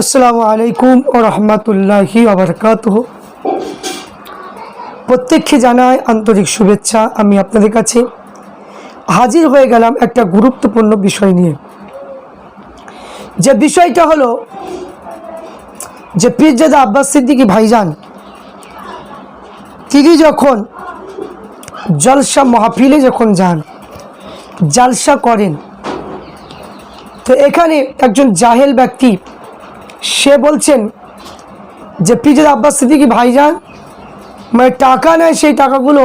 আসসালামু আলাইকুম ও রহমতুল্লাহি আবরকাত প্রত্যেককে জানায় আন্তরিক শুভেচ্ছা। আমি আপনাদের কাছে হাজির হয়ে গেলাম একটা গুরুত্বপূর্ণ বিষয় নিয়ে। যে বিষয়টা হলো যে পীরজাদা আব্বাস সিদ্দিকী ভাইজান, তিনি যখন জলসা মাহফিলে যখন যান, জালসা করেন, তো এখানে একজন জাহেল ব্যক্তি সে বলছেন যে পিজের আব্বাস সিদ্দিকি ভাইজান মানে টাকা নেয় সেই টাকাগুলো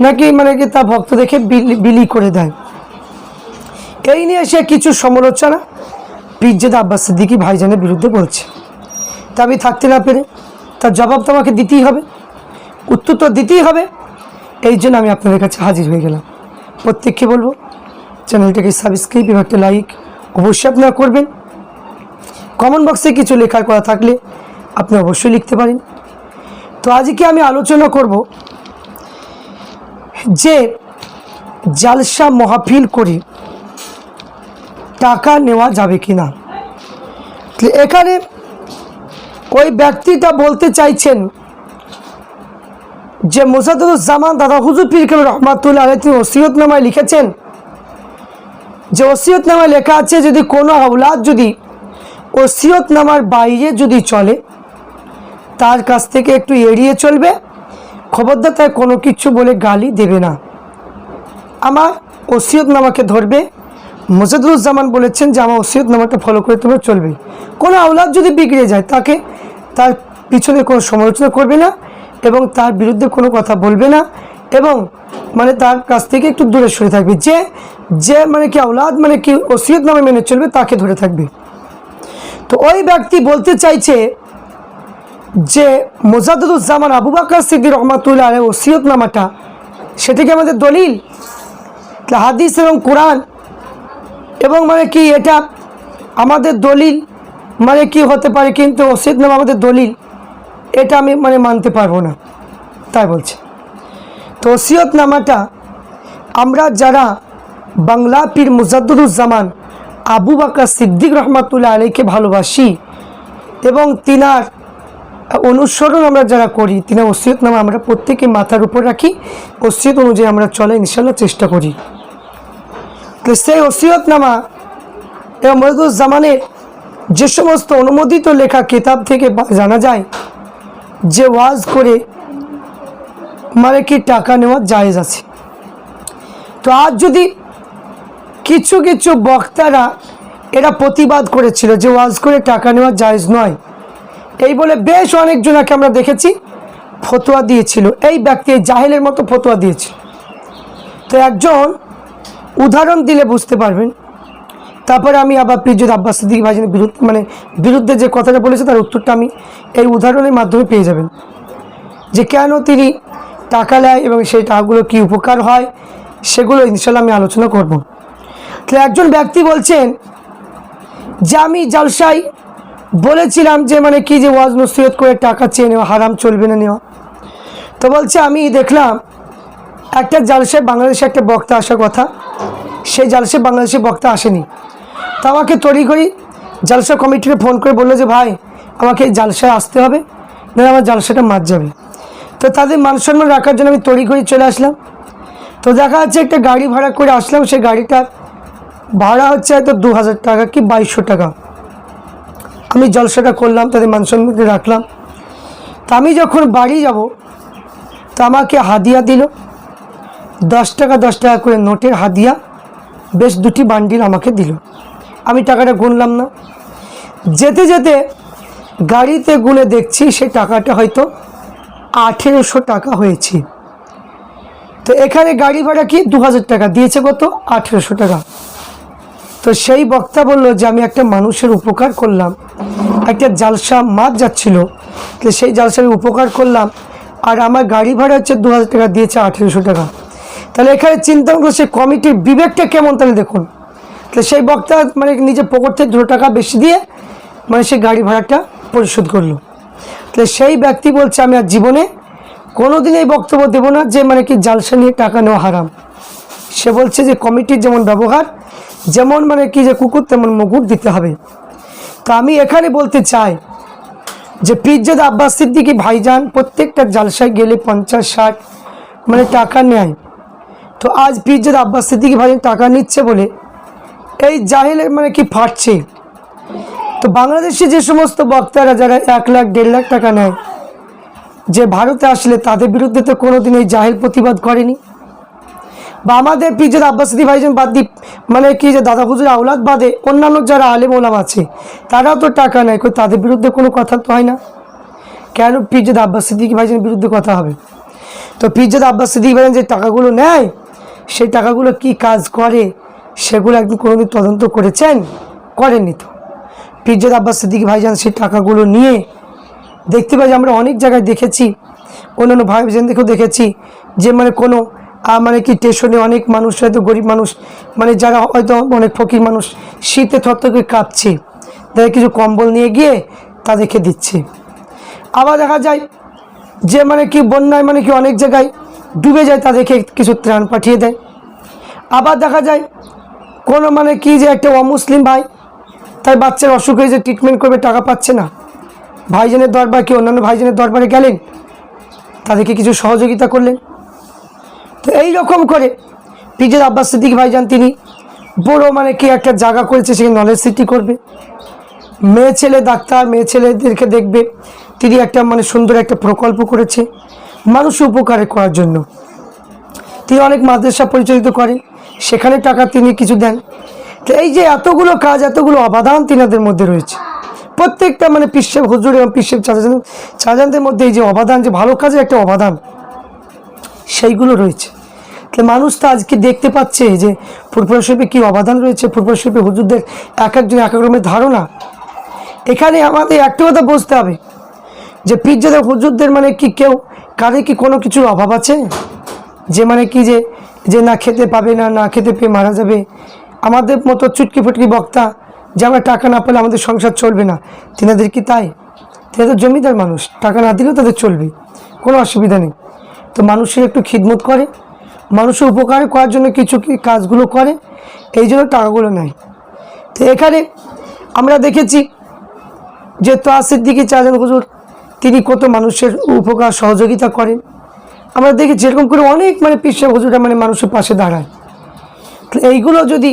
নাকি মানে কি তার ভক্ত দেখে বিলি বিলি করে দেয়? এই নিয়ে সে কিছু সমালোচনা পিজ্জেদ আব্বাস সিদ্দিকি ভাইজানের বিরুদ্ধে বলছে। তা আমি থাকতে না পেরে তার জবাব তো আমাকে দিতেই হবে। উত্তর তো দিতেই হবে। এই জন্য আমি আপনাদের কাছে হাজির হয়ে গেলাম। প্রত্যেককে বলব, চ্যানেলটাকে সাবস্ক্রাইব এবং একটা লাইক অবশ্যই আপনারা করবেন। কমেন্ট বক্সে কিছু লেখার করা থাকলে আপনি অবশ্যই লিখতে পারেন। তো আজকে আমি আলোচনা করব যে জালসা মহাফিল করে টাকা নেওয়া যাবে কি না এখানে ওই ব্যক্তিটা বলতে চাইছেন যে মোসাদুজ্জামান দাদা হুজুর পীর কেন রহমাতুল্লাহ আলাই তিনি ওসিয়তনামায় লিখেছেন। যে ওসিয়তনামায় লেখা আছে, যদি কোনো আওলাদ যদি ওসিয়তনামার বাইরে যদি চলে, তার কাছ থেকে একটু এড়িয়ে চলবে খবরদার তার কোনো কিছু বলে গালি দেবে না। আমার ওসিয়তনামাকে ধরবে মোজাদুজ্জামান বলেছেন যে আমার ওসিয়তনামাটা ফলো করে তোমরা চলবে। কোনো আওলাদ যদি বিগড়ে যায়, তাকে তার পিছনে কোনো সমালোচনা করবে না এবং তার বিরুদ্ধে কোনো কথা বলবে না এবং মানে তার কাছ থেকে একটু দূরে সরে থাকবে। যে যে মানে কি আওলাদ মানে কি ওসিয়ত নামে মেনে চলবে, তাকে ধরে থাকবে। তো ওই ব্যক্তি বলতে চাইছে যে মোজাদুজ্জামান আবু বাকর সিদ্দি রহমাতুল্লাহ আলহ ওসিয়ত নামাটা সেটা কি আমাদের দলিল? হাদিস এবং কোরআন, এবং মানে কি এটা আমাদের দলিল? মানে কি হতে পারে কিন্তু ওসিয়ত নামা আমাদের দলিল? এটা আমি মানে মানতে পারব না। তাই বলছে। তো ওসিয়ত নামাটা আমরা যারা বাংলা পীর মুজাদ্দুরুজ্জামান আবু বাকা সিদ্দিক রহমাতুল্লাহ আলীকে ভালোবাসি এবং তিনার অনুসরণ আমরা যারা করি, তিনার ওসিয়ত নামা আমরা প্রত্যেকে মাথার উপর রাখি, ওসিয়ত অনুযায়ী আমরা চলে ইনশাল্লাহ চেষ্টা করি। তো সেই ওসিয়ত নামা এবং মজদুজ্জামানের যে সমস্ত অনুমোদিত লেখা কিতাব থেকে জানা যায় যে ওয়াজ করে মানে কি টাকা নেওয়া জায়েজ আছে। তো আজ যদি কিছু কিছু বক্তারা এরা প্রতিবাদ করেছিল যে ওয়াজ করে টাকা নেওয়া জায়জ নয়। এই বলে বেশ অনেকজনাকে আমরা দেখেছি ফতোয়া দিয়েছিল। এই ব্যক্তি জাহেলের মতো ফতোয়া দিয়েছিল। তো একজন উদাহরণ দিলে বুঝতে পারবেন। তারপরে আমি আবার পিজুদ আব্বাস সিদ্দিক ভাইজানের বিরুদ্ধে মানে বিরুদ্ধে যে কথাটা বলেছে তার উত্তরটা আমি এই উদাহরণের মাধ্যমে পেয়ে যাবেন। যে কেন তিনি টাকা নেয় এবং সেই টাকাগুলো কী উপকার হয়, সেগুলো ইনশাল্লাহ আমি আলোচনা করব। তো একজন ব্যক্তি বলছেন, যে আমি জালসাই বলেছিলাম যে মানে কি যে ওয়াজ নসিহত করে টাকা চেয়ে নেওয়া, হারাম চলবে না নেওয়া। তো বলছে, আমি দেখলাম একটা জালসায় বাংলাদেশে একটা বক্তা আসার কথা, সেই জালসে বাংলাদেশে বক্তা আসেনি। তো আমাকে তড়ি করি জালসা কমিটিকে ফোন করে বলল যে, ভাই, আমাকে এই জালসায় আসতে হবে না আমার জালসাটা মার যাবে। তো তাদের মান সম্মান রাখার জন্য আমি তড়ি করে চলে আসলাম। তো দেখা যাচ্ছে একটা গাড়ি ভাড়া করে আসলাম, সেই গাড়িটার ভাড়া হচ্ছে হয়তো দু হাজার টাকা কি বাইশশো টাকা। আমি জলসাটা করলাম, তাদের মান সম্মানকে রাখলাম। তা আমি যখন বাড়ি যাব, তা আমাকে হাদিয়া দিল। দশ টাকা দশ টাকা করে নোটের হাদিয়া, বেশ দুটি বান্ডিল আমাকে দিল। আমি টাকাটা গুনলাম না। যেতে যেতে গাড়িতে গুনে দেখছি সে টাকাটা হয়তো আঠেরোশো টাকা হয়েছে। তো এখানে গাড়ি ভাড়া কি দু হাজার টাকা, দিয়েছে কত? আঠেরোশো টাকা। তো সেই বক্তা বলল যে, আমি একটা মানুষের উপকার করলাম। একটা জালসা মাছ যাচ্ছিল। তো সেই জালসার উপকার করলাম। আর আমার গাড়ি ভাড়া হচ্ছে দু হাজার টাকা, দিয়েছে আঠেরোশো টাকা। তাহলে এখানে চিন্তা করল সেই কমিটির বিবেকটা কেমন তাহলে দেখুন? তাহলে সেই বক্তা মানে নিজের পকেট থেকে দুটো টাকা বেশি দিয়ে মানে সেই গাড়ি ভাড়াটা পরিশোধ করল। তাহলে সেই ব্যক্তি বলছে, আমি আর জীবনে কোনোদিন এই বক্তব্য দেবো না যে মানে কি জালসা নিয়ে টাকা নেওয়া হারাম। সে বলছে যে, কমিটির যেমন ব্যবহার যেমন মানে কি যে কুকুর, তেমন মুকুট দিতে হবে। তো আমি এখানে বলতে চাই যে পিজ্জাদ আব্বাস সিদ্দিকি ভাইজান প্রত্যেকটা জালসায় গেলে পঞ্চাশ ষাট মানে টাকা নেয়। তো আজ পিজ্জাদ আব্বাস সিদ্দিকি ভাইজান টাকা নিচ্ছে বলে এই জাহেলে মানে কি ফাটছে? তো বাংলাদেশে যে সমস্ত বক্তারা যারা এক লাখ, দেড় লাখ টাকা নেয়, যে ভারতে আসলে তাদের বিরুদ্ধে তো কোনোদিন এই জাহেল প্রতিবাদ করেনি। বা আমাদের পিজের আব্বাসদি ভাইজান বাদ দি মানে কি যে দাদা হুজুর আওলাদ বাদে অন্যান্য যারা আলেম ওলাম আছে, তারাও তো টাকা নেয়, কই তাদের বিরুদ্ধে কোনো কথা তো হয় না। কেন পিজেদ আব্বাস সিদ্দিকি ভাইজানের বিরুদ্ধে কথা হবে? তো পিজেদ আব্বাস সিদ্দিকি ভাইজান যে টাকাগুলো নেয়, সেই টাকাগুলো কি কাজ করে, সেগুলো একদিন কোনোদিন তদন্ত করেছেন? করেননি তো। পিজেদ আব্বাস সিদ্দিকি ভাইজান সেই টাকাগুলো নিয়ে, দেখতে পাই যে আমরা অনেক জায়গায় দেখেছি, অন্যান্য ভাই দেখেও দেখেছি যে মানে কোনো মানে কি, স্টেশনে অনেক মানুষ, হয়তো গরিব মানুষ মানে যারা হয়তো অনেক ফকির মানুষ, শীতে থরথর করে কাঁপছে। তাদের কিছু কম্বল নিয়ে গিয়ে তাদেরকে দিচ্ছে। আবার দেখা যায় যে মানে কি, বন্যায় মানে কি অনেক জায়গায় ডুবে যায়, তাদেরকে কিছু ত্রাণ পাঠিয়ে দেয়। আবার দেখা যায় কোনো মানে কি যে একটা অমুসলিম ভাই, তার বাচ্চার অসুখ হয়ে যে ট্রিটমেন্ট করবে, টাকা পাচ্ছে না। ভাইজানের দরবার কি অন্যান্য ভাইজানের দরবারে গেলেন? তাদেরকে কিছু সহযোগিতা করলেন। তো এই রকম করে। পিজের আব্বাস সিদ্দিক ভাইজান তিনি বড় মানে কি একটা জায়গা করেছে সেখানে নলেজ সিটি করবে। মেয়ে ছেলে ডাক্তার, মেয়ে ছেলেদেরকে দেখবে। তিনি একটা মানে সুন্দর একটা প্রকল্প করেছে মানুষ উপকারে করার জন্য। তিনি অনেক মাদ্রাসা পরিচালিত করেন, সেখানে টাকা তিনি কিছু দেন। তো এই যে এতগুলো কাজ, এতগুলো অবাধান তিনাদের মধ্যে রয়েছে। প্রত্যেকটা মানে পিসেব হুজুর এবং পিসেব চাচাজান চাচানদের মধ্যে এই যে অবাধান যে ভালো কাজের একটা অবাধান সেইগুলো রয়েছে। তাহলে মানুষ তো আজকে দেখতে পাচ্ছে যে ফুটবল শিল্পে কী অবদান রয়েছে, ফুটবল শিল্পে হুজুরদের এক একজন এক এক রকমের ধারণা। এখানে আমাদের একটা কথা বুঝতে হবে, যে পিজ্জাদের হুজুরদের মানে কি কেউ, কারে কি কোনো কিছুর অভাব আছে? যে মানে কি যে যে না খেতে পাবে না না খেতে পেয়ে মারা যাবে। আমাদের মতো চুটকি ফুটকি বক্তা, যে আমরা টাকা না পেলে আমাদের সংসার চলবে না, তিনাদের কি তাই? তিনাদের জমিদার মানুষ, টাকা না দিলেও তাদের চলবে, কোনো অসুবিধা নেই। তো মানুষের একটু খিদমত করে মানুষের উপকার করার জন্য কিছু কাজগুলো করে, এই জন্য টাকাগুলো নেয়। তো এখানে আমরা দেখেছি যে তোয়াসির দিকে চাজন হুজুর, তিনি কত মানুষের উপকার সহযোগিতা করেন। আমরা দেখি যেরকম করে অনেক মানে পিসা হুজুরা মানে মানুষের পাশে দাঁড়ায়। তো এইগুলো যদি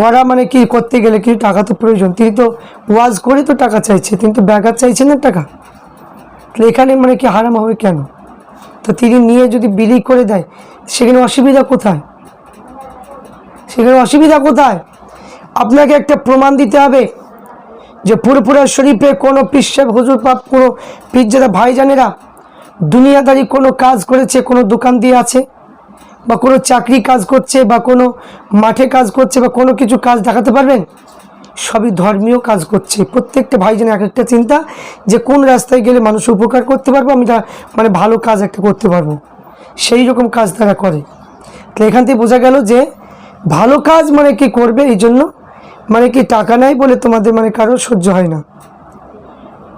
করা মানে কি করতে গেলে কি টাকা তো প্রয়োজন? তিনি তো ওয়াজ করে তো টাকা চাইছে, তিনি তো ব্যাগার চাইছেন না টাকা। তো এখানে মানে কি হারাম হবে কেন? তো তিনি নিয়ে যদি বিলি করে দেয়, সেখানে অসুবিধা কোথায়? সেখানে অসুবিধা কোথায়? আপনাকে একটা প্রমাণ দিতে হবে যে পুরপুরা শরীফে কোনো পিসাব হুজুর পাপ, কোনো পিজ্জাদা ভাইজানেরা দুনিয়াদারি কোনো কাজ করেছে, কোনো দোকান দিয়ে আছে, বা কোনো চাকরি কাজ করছে, বা কোনো মাঠে কাজ করছে, বা কোনো কিছু কাজ দেখাতে পারবেন? সবই ধর্মীয় কাজ করছে। প্রত্যেকটা ভাইজানের এক একটা চিন্তা যে কোন রাস্তায় গেলে মানুষ উপকার করতে পারব, আমি মানে ভালো কাজ একটা করতে পারব। সেই রকম কাজ তারা করে। তো এখান থেকে বোঝা গেল যে ভালো কাজ মানে কি করবে, এই জন্য মানে কি টাকা নাই বলে তোমাদের মানে কারও সহ্য হয় না।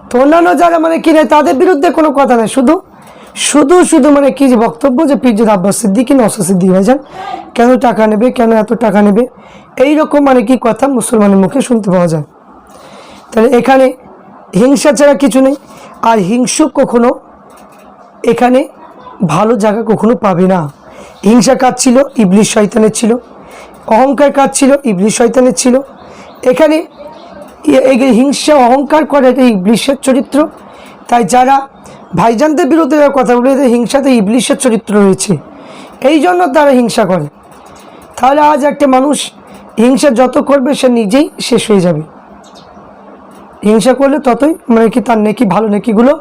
তো অন্যান্য যারা মানে কি নেয়, তাদের বিরুদ্ধে কোনো কথা নাই। শুধু শুধু শুধু মানে কি যে বক্তব্য যে পিজুদ আব্বাস সিদ্দিকি নসা সিদ্দিক ভাইজান, কেন টাকা নেবে, কেন এত টাকা নেবে? এই রকম মানে কি কথা মুসলমানের মুখে শুনতে পাওয়া যায়। তাহলে এখানে হিংসা ছাড়া কিছু নেই, আর হিংসুক কখনো এখানে ভালো জায়গা কখনো পাবে না। হিংসা কাজ ছিল ইবলিশ শয়তানের ছিল, অহংকার কাজ ছিল ইবলিশ শয়তানের ছিল। এখানে হিংসা, অহংকার করে এটা ইবলিশের চরিত্র। তাই যারা ভাইজানদের বিরুদ্ধে কথা বলে, এদের হিংসাতে ইবলিশের চরিত্র রয়েছে। এই জন্য তারা হিংসা করে। তাহলে আজ একটা মানুষ হিংসা যত করবে সে নিজেই শেষ হয়ে যাবে। হিংসা করলে ততই মানে কি তার নেকি ভালো নেকিগুলো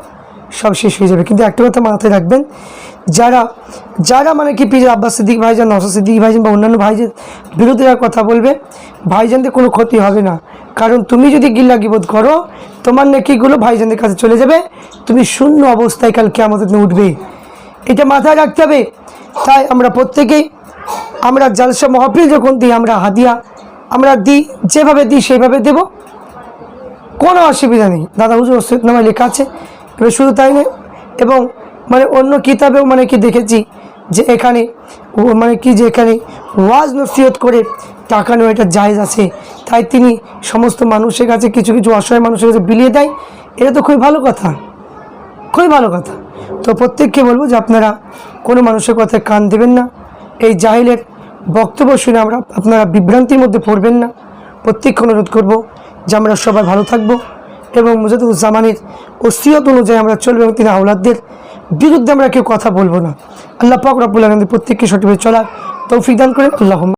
সব শেষ হয়ে যাবে। কিন্তু একটা কথা মাথায় রাখবেন, যারা যারা মানে কি পিজে আব্বাস সিদ্দিক ভাইজান নসা সিদ্দিক ভাইজান বা অন্যান্য ভাইজান বিরুদ্ধে যারা কথা বলবে, ভাইজানদের কোনো ক্ষতি হবে না। কারণ তুমি যদি গিল্লা গিবোধ করো, তোমার নেকিগুলো ভাইজানদের কাছে চলে যাবে। তুমি শূন্য অবস্থায় কালকে আমাদের উঠবে এটা মাথায় রাখতে হবে। তাই আমরা প্রত্যেকেই আমরা জালসা মহফিল যখন দিই, আমরা হাদিয়া, আমরা দিই, যেভাবে দিই, সেইভাবে দেবো। কোনো অসুবিধা নেই। দাদা হুজুর ওসিয়তনামায় লেখা আছে। এবার শুধু তাই নয়, এবং মানে অন্য কিতাবেও মানে কি দেখেছি যে এখানে মানে কি যে এখানে ওয়াজ নসিহত করে টাকা নেওয়া এটা জায়েজ আছে। তাই তিনি সমস্ত মানুষের কাছে কিছু কিছু অসহায় মানুষের কাছে বিলিয়ে দেয়। এটা তো খুবই ভালো কথা। খুবই ভালো কথা। তো প্রত্যেককে বলব যে আপনারা কোনো মানুষের কথায় কান দেবেন না। এই জাহিলের বক্তব্য শুনে আমরা আপনারা বিভ্রান্তির মধ্যে পড়বেন না। প্রত্যেককে অনুরোধ করব যে আমরা সবাই ভালো থাকব এবং মুজাদুজ্জামানের ওসিয়ত অনুযায়ী আমরা চলবো এবং তিনি আওলাদদের বিরুদ্ধে আমরা কেউ কথা বলব না। আল্লাহ পাক রব্বুল আলমদের প্রত্যেককে সঠিকভাবে চলার তৌফিক দান করে আল্লাহ